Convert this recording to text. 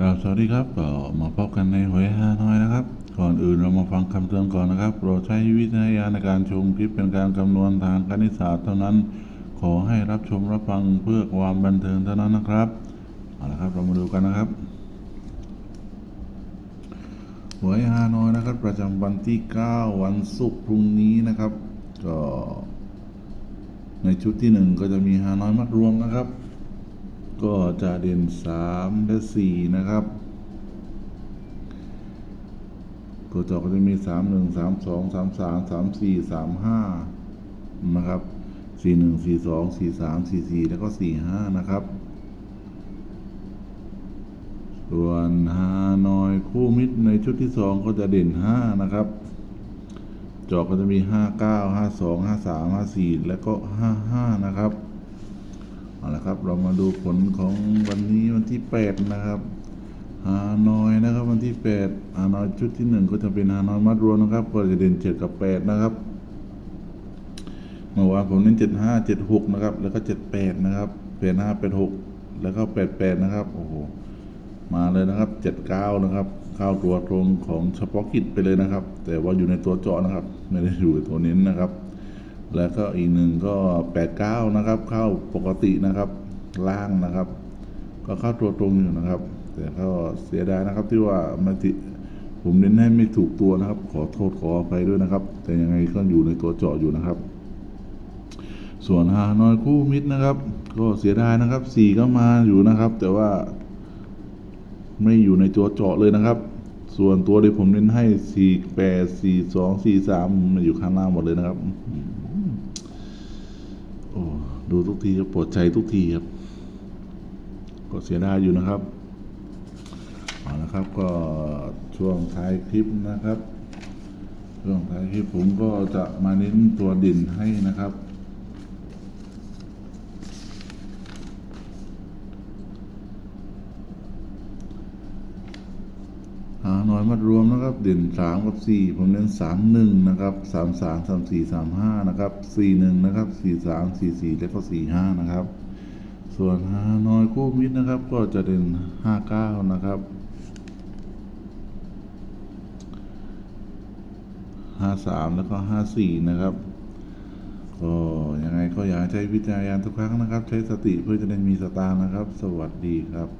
ครับสวัสดีครับก็มาพบกันในหวยฮานอยนะครับ ก่อนอื่นเรามาฟังคำเตือนก่อนนะครับโปรดใช้วิจารณญาณในการชมคลิปเป็นการคำนวณทางคณิตศาสตร์เท่านั้น ขอให้รับชมรับฟังเพื่อความบันเทิงเท่านั้นนะครับเอาละครับเรามาดูกันนะครับหวยฮานอยนะครับ ประจำวันที่ 9 วันศุกร์พรุ่งนี้นะครับ ก็ ในชุดที่หนึ่งก็จะมีฮานอยมัดรวมนะครับ ก็จะเด่นสามและสี่นะครับ ตัวจอก็จะมีสามหนึ่งสามสองสามสามสามสี่สามห้านะครับสี่หนึ่งสี่สองสี่สามสี่สี่แล้วก็สี่ห้านะครับ ส่วนฮานอยคู่มิตรในชุดที่สองก็จะเด่นห้านะครับจอก็จะมีห้าเก้าห้าสองห้าสามห้าสี่แล้วก็ห้าห้านะครับ เอาละครับ เรามาดูผลของวันนี้วันที่ 8 นะครับฮานอยนะครับ วันที่8ฮานอยชุดที่ 1 ก็จะเป็นฮานอยมัดรวมนะครับ ก็จะเด่น7กับ 8 นะครับเมื่อวานผมเน้น 75 76 นะครับ แล้วก็ 78 นะครับ 85 86 แล้วก็ 88 นะครับ โอ้โห มาเลยนะครับ 79 นะครับ เข้าตัวตรงของเฉพาะกิจไปเลยนะครับ แต่ว่าอยู่ในตัวเจาะนะครับ ไม่ได้อยู่ในตัวเน้นนะครับแล้วก็อีกหนึ่งก็แปดเก้านะครับ เข้าปกตินะครับ ล่างนะครับ ก็เข้าตัวตรงอยู่นะครับ แต่ก็เสียดายนะครับที่ว่ามาติผมเน้นให้ไม่ถูกตัวนะครับ ขอโทษขออภัยด้วยนะครับ แต่ยังไงก็อยู่ในตัวเจาะอยู่นะครับ ส่วนฮานอยคู่มิตรนะครับ ก็เสียดายนะครับสี่ก็มาอยู่นะครับ แต่ว่า ไม่อยู่ในตัวเจาะเลยนะครับส่วนตัวที่ผมเน้นให้สี่แปดสี่สองสี่สามมันอยู่ข้างล่างหมดเลยนะครับ ดูทุกทีก็ปวดใจทุกทีครับก็เสียดายอยู่นะครับเอาละครับก็ช่วงท้ายคลิปนะครับช่วงท้ายคลิปผมก็จะมาเน้นตัวดินให้นะครับ หาน้อยมัดรวมนะครับ เด่นสามกับสี่ผมเน้นสามหนึ่งนะครับสามสามสามสี่สามห้านะครับสี่หนึ่งนะครับสี่สามสี่สี่แล้วก็สี่ห้านะครับ ส่วนหาน้อยคู่มิตรนะครับ ก็จะเด่นห้าเก้านะครับห้าสามแล้วก็ห้าสี่นะครับก็ยังไงก็อยากให้ใช้วิจารณญาณทุกครั้งนะครับ ใช้สติเพื่อจะได้มีสตางค์นะครับ สวัสดีครับ